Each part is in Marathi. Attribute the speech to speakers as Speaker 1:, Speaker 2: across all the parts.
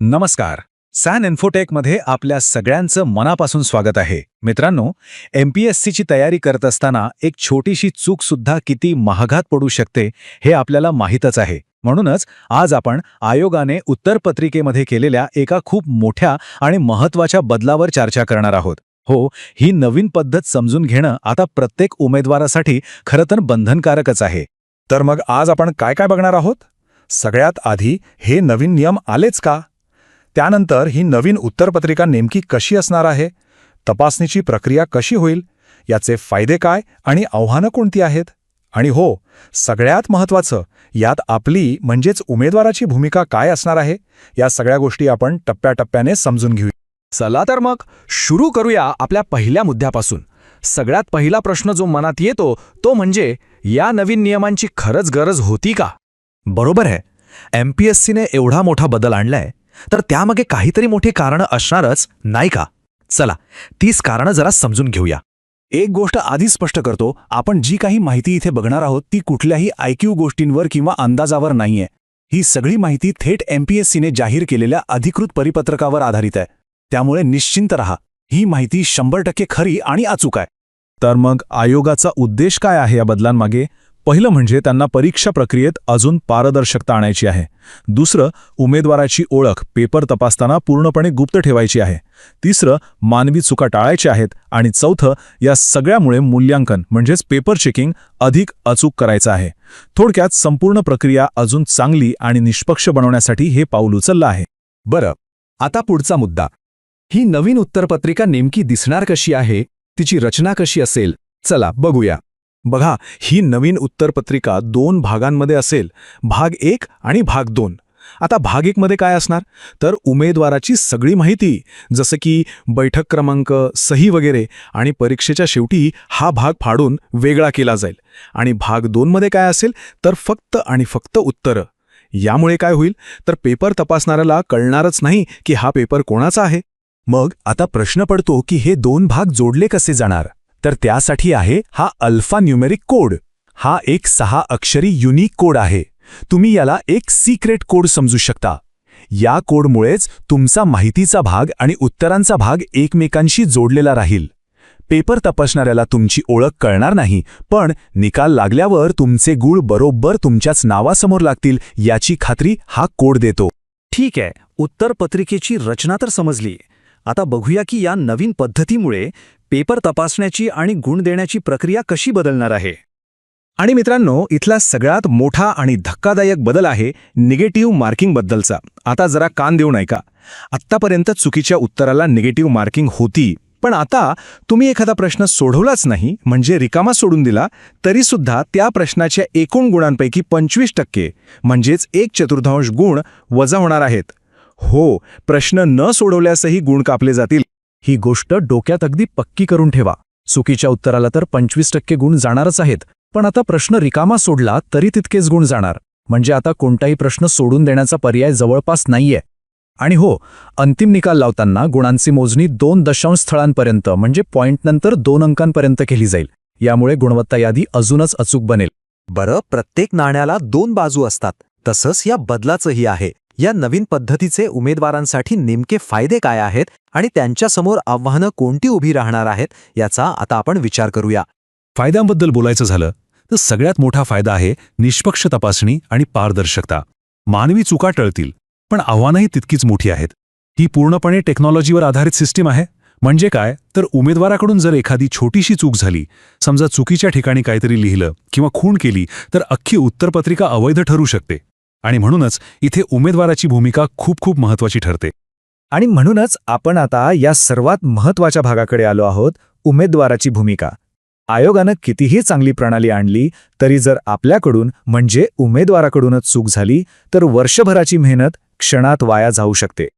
Speaker 1: नमस्कार. सॅन इन्फोटेकमध्ये आपल्या सगळ्यांचं मनापासून स्वागत आहे. मित्रांनो एम पी एस सीची तयारी करत असताना एक छोटीशी चूकसुद्धा किती महागात पडू शकते हे आपल्याला माहीतच आहे. म्हणूनच आज आपण आयोगाने उत्तरपत्रिकेमध्ये केलेल्या एका खूप मोठ्या आणि महत्त्वाच्या बदलावर चर्चा करणार आहोत. हो ही नवीन पद्धत समजून घेणं आता प्रत्येक उमेदवारासाठी खरं तर बंधनकारकच आहे.
Speaker 2: तर मग आज आपण काय काय बघणार आहोत? सगळ्यात आधी हे नवीन नियम आलेच का? त्यानंतर ही नवीन उत्तरपत्रिका नेमकी कशी असणार आहे? तपासणीची प्रक्रिया कशी होईल? याचे फायदे काय आणि आव्हानं कोणती आहेत? आणि हो सगळ्यात महत्त्वाचं यात आपली म्हणजेच उमेदवाराची भूमिका काय असणार आहे? या सगळ्या गोष्टी आपण टप्प्याटप्प्याने समजून घेऊ.
Speaker 3: चला तर मग सुरू करूया आपल्या पहिल्या मुद्द्यापासून. सगळ्यात पहिला प्रश्न जो मनात येतो तो म्हणजे या नवीन नियमांची खरंच गरज होती का?
Speaker 4: बरोबर आहे. एम पी एस सीने एवढा मोठा बदल आणलाय तर त्यामागे काहीतरी मोठी कारणं असणारच नाही का? चला तीच कारणं जरा समजून घेऊया.
Speaker 1: एक गोष्ट आधी स्पष्ट करतो आपण जी काही माहिती इथे बघणार आहोत ती कुठल्याही आयक्यू गोष्टींवर किंवा अंदाजावर नाहीये. ही सगळी माहिती थेट एमपीएससीने जाहीर केलेल्या अधिकृत परिपत्रकावर आधारित आहे. त्यामुळे निश्चिंत रहा. ही माहिती शंभर टक्के खरी आणि अचूक आहे. तर मग आयोगाचा उद्देश काय आहे या बदलांमागे? पहिलं म्हणजे त्यांना परीक्षा प्रक्रियेत अजून पारदर्शकता आणायची आहे. दुसरं उमेदवाराची ओळख पेपर तपासताना पूर्णपणे गुप्त ठेवायची आहे. तिसरं मानवी चुका टाळायच्या आहेत. आणि चौथं या सगळ्यामुळे मूल्यांकन म्हणजेच पेपर चेकिंग अधिक अचूक करायचं आहे. थोडक्यात संपूर्ण प्रक्रिया अजून चांगली आणि निष्पक्ष बनवण्यासाठी हे पाऊल उचललं आहे.
Speaker 3: बरं आता पुढचा मुद्दा. ही नवीन उत्तरपत्रिका नेमकी दिसणार कशी आहे तिची रचना कशी असेल चला बघूया.
Speaker 1: बघा ही नवीन उत्तरपत्रिका दोन भागांमध्ये असेल भाग एक आणि भाग दोन. आता भाग एकमध्ये काय असणार? तर उमेदवाराची सगळी माहिती जसं की बैठक क्रमांक सही वगैरे आणि परीक्षेच्या शेवटी हा भाग फाडून वेगळा केला जाईल. आणि भाग दोनमध्ये काय असेल? तर फक्त आणि फक्त उत्तरं. यामुळे काय होईल? तर पेपर तपासणाऱ्याला कळणारच नाही की हा पेपर कोणाचा आहे.
Speaker 4: मग आता प्रश्न पडतो की हे दोन भाग जोडले कसे जाणार? तर त्यासाठी आहे हा अल्फा न्यूमेरिक कोड. हा एक सहा अक्षरी युनिक कोड आहे. तुम्ही याला एक सिक्रेट कोड समजू शकता. या कोडमुळेच तुमचा माहितीचा भाग आणि उत्तरांचा भाग एकमेकांशी जोडलेला राहील. पेपर तपासणाऱ्याला तुमची ओळख कळणार नाही पण निकाल लागल्यावर तुमचे गुळ बरोबर तुमच्याच नावासमोर लागतील याची खात्री हा कोड देतो.
Speaker 5: ठीक आहे. उत्तरपत्रिकेची रचना तर समजली. आता बघूया की या नवीन पद्धतीमुळे पेपर तपासण्याची आणि गुण देण्याची प्रक्रिया कशी बदलणार आहे.
Speaker 1: आणि मित्रांनो इथला सगळ्यात मोठा आणि धक्कादायक बदल आहे निगेटिव्ह मार्किंगबद्दलचा आता जरा कान देऊ नये का आत्तापर्यंत चुकीच्या उत्तराला निगेटिव्ह मार्किंग होती पण आता तुम्ही एखादा प्रश्न सोडवलाच नाही म्हणजे रिकामा सोडून दिला तरीसुद्धा त्या प्रश्नाच्या एकूण गुणांपैकी पंचवीस टक्के म्हणजेच एक चतुर्थांश गुण वजा होणार आहेत. हो प्रश्न न सोडवल्यासही गुण कापले जातील.
Speaker 4: ही गोष्ट डोक्यात अगदी पक्की करून ठेवा. चुकीच्या उत्तराला तर पंचवीस टक्के गुण जाणारच आहेत पण आता प्रश्न रिकामा सोडला तरी तितकेच गुण जाणार. म्हणजे आता कोणताही प्रश्न सोडून देण्याचा पर्याय जवळपास नाहीये. आणि हो अंतिम निकाल लावताना गुणांची मोजणी दोन दशांश स्थळांपर्यंत म्हणजे पॉईंटनंतर दोन अंकांपर्यंत केली जाईल. यामुळे गुणवत्ता यादी अजूनच अचूक बनेल.
Speaker 5: बरं प्रत्येक नाण्याला दोन बाजू असतात. तसंच या बदलाचंही आहे. या नवीन पद्धतीचे उमेदवारांसाठी नेमके फायदे काय आहेत आणि त्यांच्यासमोर आव्हानं कोणती उभी राहणार आहेत याचा आता आपण विचार करूया.
Speaker 1: फायद्यांबद्दल बोलायचं झालं तर सगळ्यात मोठा फायदा आहे निष्पक्ष तपासणी आणि पारदर्शकता. मानवी चुका टळतील पण आव्हानंही तितकीच मोठी आहेत. ही पूर्णपणे टेक्नॉलॉजीवर आधारित सिस्टीम आहे. म्हणजे काय? तर उमेदवाराकडून जर एखादी छोटीशी चूक झाली समजा चुकीच्या ठिकाणी काहीतरी लिहिलं किंवा खूण केली तर अख्खी उत्तरपत्रिका अवैध ठरू शकते. आणि म्हणूनच इथे उमेदवाराची भूमिका खूप खूप महत्वाची ठरते.
Speaker 6: आणि म्हणूनच आपण आता या सर्वात महत्त्वाच्या भागाकडे आलो आहोत उमेदवाराची भूमिका. आयोगानं कितीही चांगली प्रणाली आणली तरी जर आपल्याकडून म्हणजे उमेदवाराकडूनच चूक झाली तर वर्षभराची मेहनत क्षणात वाया जाऊ शकते.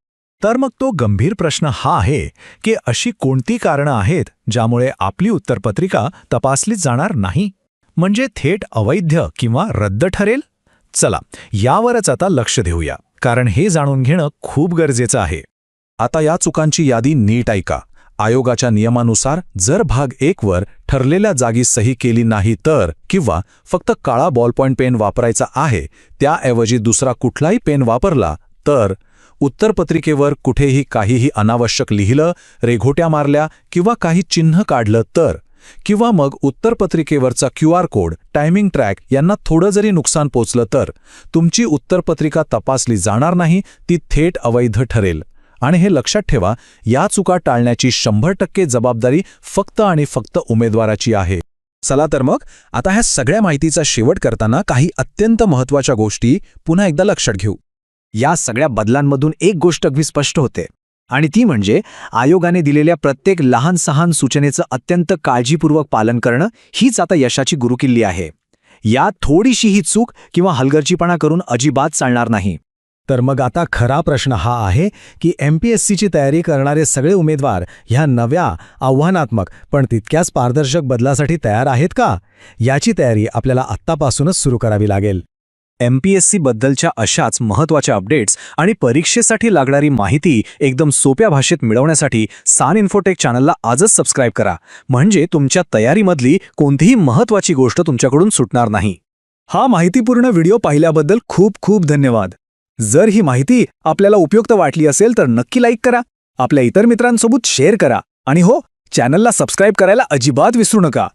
Speaker 4: तर मग तो गंभीर प्रश्न हा आहे की अशी कोणती कारणं आहेत ज्यामुळे आपली उत्तरपत्रिका तपासली जाणार नाही? म्हणजे थेट अवैध किंवा रद्द ठरेल? चला यावरच आता लक्ष देऊया कारण हे जाणून घेणं खूप गरजेचं आहे.
Speaker 1: आता या चुकांची यादी नीट ऐका. आयोगाच्या नियमानुसार जर भाग एकवर ठरलेल्या जागी सही केली नाही तर किंवा फक्त काळा बॉलपॉईंट पेन वापरायचा आहे त्याऐवजी दुसरा कुठलाही पेन वापरला तर उत्तरपत्रिकेवर कुठेही काहीही अनावश्यक लिहिलं रेघोट्या मारल्या किंवा काही चिन्ह काढलं तर किंवा मग उत्तरपत्रिकेवरचा Q R code timing track यांना थोडं जरी नुकसान पोचलं तर तुमची उत्तरपत्रिका तपासली जाणार नाही ती थेट अवैध ठरेल. आणि हे लक्षात ठेवा या चुका टाळण्याची शंभर टक्के जबाबदारी फक्त आणि फक्त उमेदवाराची आहे. चला तर मग आता ह्या सगळ्या माहितीचा शेवट करताना काही अत्यंत महत्त्वाच्या गोष्टी पुन्हा एकदा लक्षात घेऊ.
Speaker 6: या सगळ्या बदलांमधून एक गोष्ट अगदी स्पष्ट होते. आणि ती म्हणजे आयोगाने दिलेल्या प्रत्येक लहान सहान सूचनेचं अत्यंत काळजीपूर्वक पालन करणं हीच आता यशाची गुरुकिल्ली आहे. यात थोडीशीही चूक किंवा हलगर्जीपणा करून अजिबात चालणार नाही.
Speaker 4: तर मग आता खरा प्रश्न हा आहे की एम पी एस सीची तयारी करणारे सगळे उमेदवार ह्या नव्या आव्हानात्मक पण तितक्याच पारदर्शक बदलासाठी तयार आहेत का? याची तयारी आपल्याला आत्तापासूनच सुरू करावी लागेल.
Speaker 5: एम पी एस सी बद्दलच्या अशाच महत्त्वाच्या अपडेट्स आणि परीक्षेसाठी लागणारी माहिती एकदम सोप्या भाषेत मिळवण्यासाठी सान इन्फोटेक चॅनलला आजच सबस्क्राईब करा. म्हणजे तुमच्या तयारीमधली कोणतीही महत्त्वाची गोष्ट तुमच्याकडून सुटणार नाही.
Speaker 6: हा माहितीपूर्ण व्हिडिओ पाहिल्याबद्दल खूप खूप धन्यवाद. जर ही माहिती आपल्याला उपयुक्त वाटली असेल तर नक्की लाईक करा. आपल्या इतर मित्रांसोबत शेअर करा. आणि हो चॅनलला सबस्क्राईब करायला अजिबात विसरू नका.